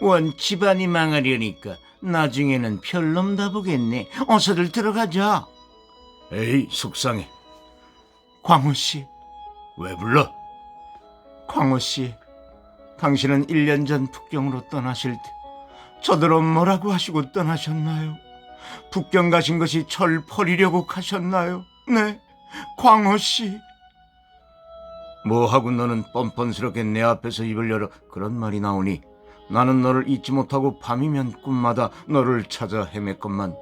원 집안이 망하려니까 나중에는 별놈 다 보겠네. 어서들 들어가자. 에이, 속상해. 광호 씨, 왜 불러? 광호 씨, 당신은 1년 전 북경으로 떠나실 때 저더러 뭐라고 하시고 떠나셨나요? 북경 가신 것이 절 버리려고 가셨나요? 네, 광호 씨. 뭐하고 너는 뻔뻔스럽게 내 앞에서 입을 열어 그런 말이 나오니 나는 너를 잊지 못하고 밤이면 꿈마다 너를 찾아 헤맸건만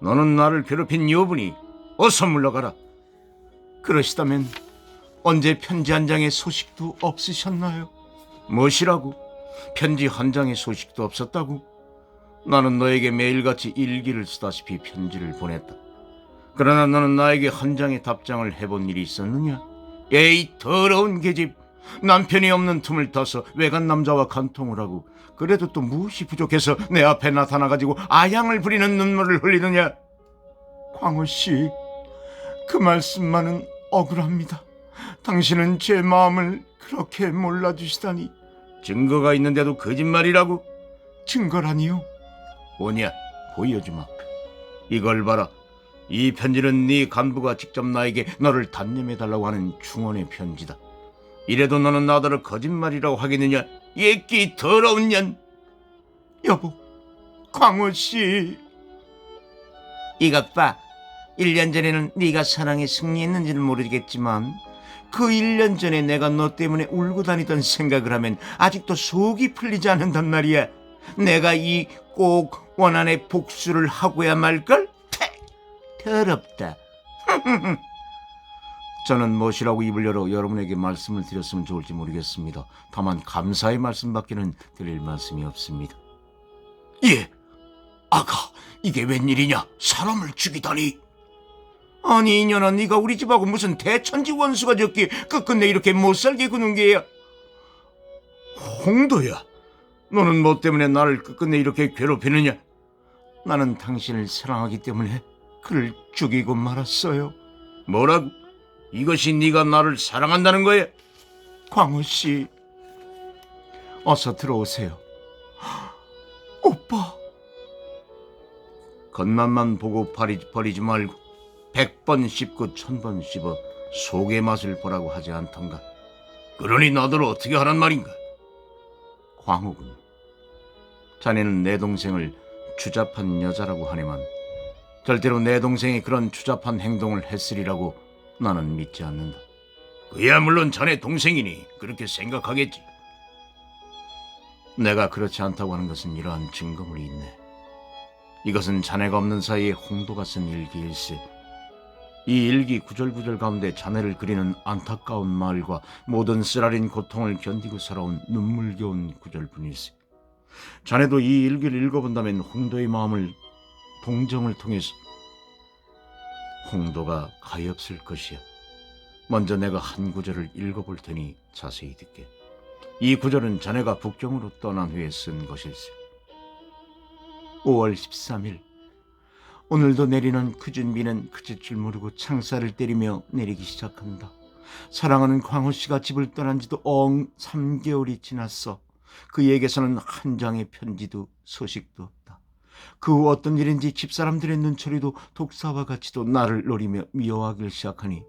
너는 나를 괴롭힌 여분이 어서 물러가라. 그러시다면 언제 편지 한 장의 소식도 없으셨나요? 무엇이라고? 편지 한 장의 소식도 없었다고? 나는 너에게 매일같이 일기를 쓰다시피 편지를 보냈다. 그러나 너는 나에게 한 장의 답장을 해본 일이 있었느냐? 에이 더러운 계집 남편이 없는 틈을 타서 외간 남자와 간통을 하고 그래도 또 무엇이 부족해서 내 앞에 나타나가지고 아양을 부리는 눈물을 흘리느냐? 광호 씨, 그 말씀만은 억울합니다. 당신은 제 마음을 그렇게 몰라주시다니. 증거가 있는데도 거짓말이라고? 증거라니요? 뭐냐? 보여주마. 이걸 봐라. 이 편지는 네 간부가 직접 나에게 너를 단념해달라고 하는 중원의 편지다. 이래도 너는 나더러 거짓말이라고 하겠느냐? 예끼 더러운 년. 여보, 광호 씨. 이것 봐. 1년 전에는 네가 사랑에 승리했는지는 모르겠지만 그 1년 전에 내가 너 때문에 울고 다니던 생각을 하면 아직도 속이 풀리지 않는단 말이야. 내가 이 꼭 원한의 복수를 하고야 말걸? 퇴! 더럽다. 저는 무엇이라고 입을 열어 여러분에게 말씀을 드렸으면 좋을지 모르겠습니다. 다만 감사의 말씀밖에는 드릴 말씀이 없습니다. 예, 아가, 이게 웬일이냐? 사람을 죽이다니. 아니 이년아 네가 우리 집하고 무슨 대천지 원수가 적기 끝끝내 이렇게 못살게 구는 게야 홍도야 너는 뭐 때문에 나를 끝끝내 이렇게 괴롭히느냐 나는 당신을 사랑하기 때문에 그를 죽이고 말았어요 뭐라고? 이것이 네가 나를 사랑한다는 거야? 광호씨 어서 들어오세요 오빠 겉맛만 보고 버리지, 버리지 말고 백 번 씹고 천 번 씹어 속의 맛을 보라고 하지 않던가. 그러니 나더러 어떻게 하란 말인가? 광호군, 자네는 내 동생을 추잡한 여자라고 하네만 절대로 내 동생이 그런 추잡한 행동을 했으리라고 나는 믿지 않는다. 그야 물론 자네 동생이니 그렇게 생각하겠지. 내가 그렇지 않다고 하는 것은 이러한 증거물이 있네. 이것은 자네가 없는 사이에 홍도가 쓴 일기일세. 이 일기 구절구절 가운데 자네를 그리는 안타까운 말과 모든 쓰라린 고통을 견디고 살아온 눈물겨운 구절뿐일세. 자네도 이 일기를 읽어본다면 홍도의 마음을 동정을 통해서 홍도가 가엾을 것이야. 먼저 내가 한 구절을 읽어볼 테니 자세히 듣게. 이 구절은 자네가 북경으로 떠난 후에 쓴 것일세. 5월 13일 오늘도 내리는 그준 비는 그칠 줄 모르고 창살을 때리며 내리기 시작한다. 사랑하는 광호 씨가 집을 떠난 지도 엉 3개월이 지났어. 그에게서는 한 장의 편지도 소식도 없다. 그후 어떤 일인지 집사람들의 눈초리도 독사와 같이도 나를 노리며 미워하기 시작하니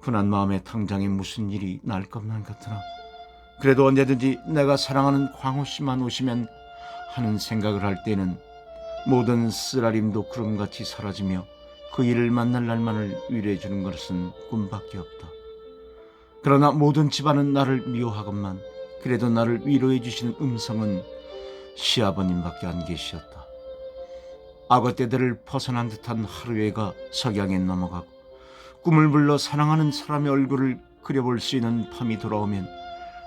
분한 마음에 당장에 무슨 일이 날 것만 같으나 그래도 언제든지 내가 사랑하는 광호 씨만 오시면 하는 생각을 할 때는 모든 쓰라림도 구름같이 사라지며 그 일을 만날 날만을 위로해 주는 것은 꿈밖에 없다. 그러나 모든 집안은 나를 미워하건만 그래도 나를 위로해 주시는 음성은 시아버님밖에 안 계시었다. 악어 때들을 벗어난 듯한 하루해가 석양에 넘어가고 꿈을 불러 사랑하는 사람의 얼굴을 그려볼 수 있는 밤이 돌아오면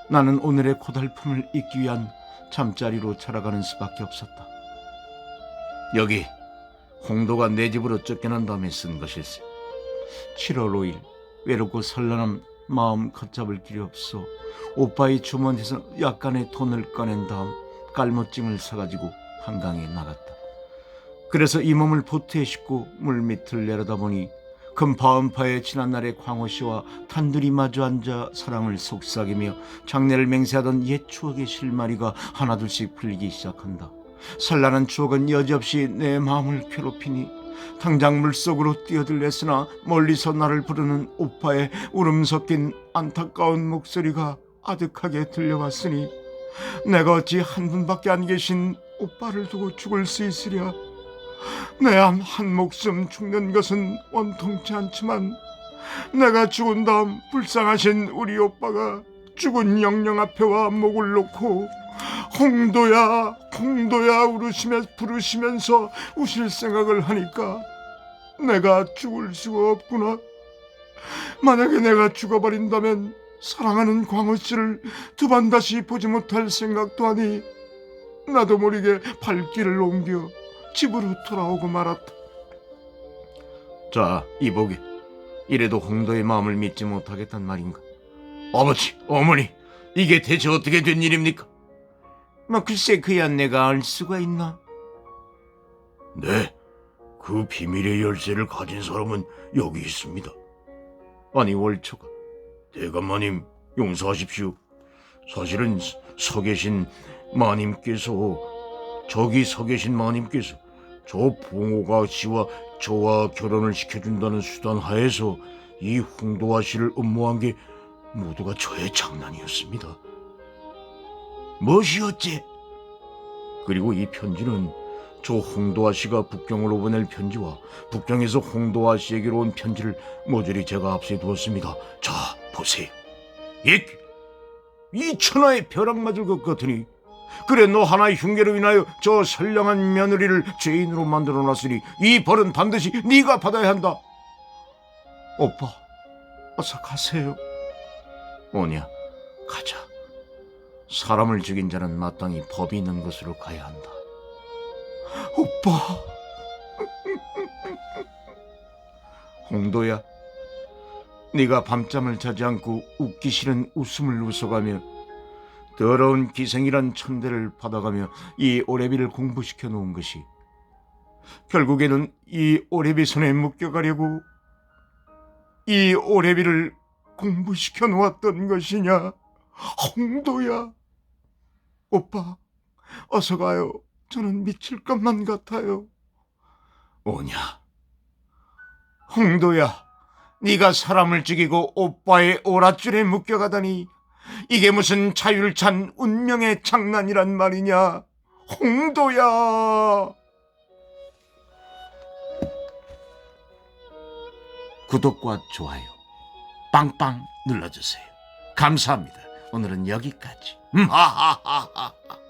나는 오늘의 고달픔을 잊기 위한 잠자리로 돌아가는 수밖에 없었다. 여기 홍도가 내 집으로 쫓겨난 다음에 쓴 것일세. 7월 5일 외롭고 선란한 마음 걷잡을 길이 없어 오빠의 주머니에서 약간의 돈을 꺼낸 다음 깔무증을 사가지고 한강에 나갔다. 그래서 이 몸을 보트에 싣고 물밑을 내려다보니 금파은파의 지난 날의 광호 씨와 단둘이 마주 앉아 사랑을 속삭이며 장래를 맹세하던 옛 추억의 실마리가 하나둘씩 풀리기 시작한다. 산란한 추억은 여지없이 내 마음을 괴롭히니 당장 물속으로 뛰어들렸으나 멀리서 나를 부르는 오빠의 울음 섞인 안타까운 목소리가 아득하게 들려왔으니 내가 어찌 한 분밖에 안 계신 오빠를 두고 죽을 수 있으랴 내한한 목숨 죽는 것은 원통치 않지만 내가 죽은 다음 불쌍하신 우리 오빠가 죽은 영령 앞에 와 목을 놓고 홍도야 홍도야 울으시며 부르시면서 우실 생각을 하니까 내가 죽을 수가 없구나. 만약에 내가 죽어버린다면 사랑하는 광호 씨를 두 번 다시 보지 못할 생각도 하니 나도 모르게 발길을 옮겨 집으로 돌아오고 말았다. 자, 이보게. 이래도 홍도의 마음을 믿지 못하겠단 말인가? 아버지, 어머니, 이게 대체 어떻게 된 일입니까? 뭐 글쎄 그야 내가 알 수가 있나? 네, 그 비밀의 열쇠를 가진 사람은 여기 있습니다. 아니 월초가 대감마님, 용서하십시오. 사실은 서- 서 계신 마님께서, 저기 서 계신 마님께서 저 봉호가 씨와 저와 결혼을 시켜준다는 수단 하에서 이 홍도화 씨를 음모한 게 모두가 저의 장난이었습니다. 무엇이었지? 그리고 이 편지는 저 홍도아 씨가 북경으로 보낼 편지와 북경에서 홍도아 씨에게로 온 편지를 모조리 제가 앞에 두었습니다. 자, 보세요. 이, 이 천하의 벼락 맞을 것 같으니 그래 너 하나의 흉계로 인하여 저 선량한 며느리를 죄인으로 만들어 놨으니 이 벌은 반드시 네가 받아야 한다. 오빠, 어서 가세요. 오냐, 가자. 사람을 죽인 자는 마땅히 법이 있는 곳으로 가야 한다. 오빠. 홍도야, 네가 밤잠을 자지 않고 웃기 싫은 웃음을 웃어가며 더러운 기생이란 천대를 받아가며 이 오래비를 공부시켜 놓은 것이 결국에는 이 오래비 손에 묶여가려고 이 오래비를 공부시켜 놓았던 것이냐? 홍도야 오빠 어서 가요. 저는 미칠 것만 같아요. 오냐? 홍도야 네가 사람을 죽이고 오빠의 오랏줄에 묶여가다니 이게 무슨 자율찬 운명의 장난이란 말이냐? 홍도야. 구독과 좋아요 빵빵 눌러주세요. 감사합니다. 오늘은 여기까지. 음, 하하하하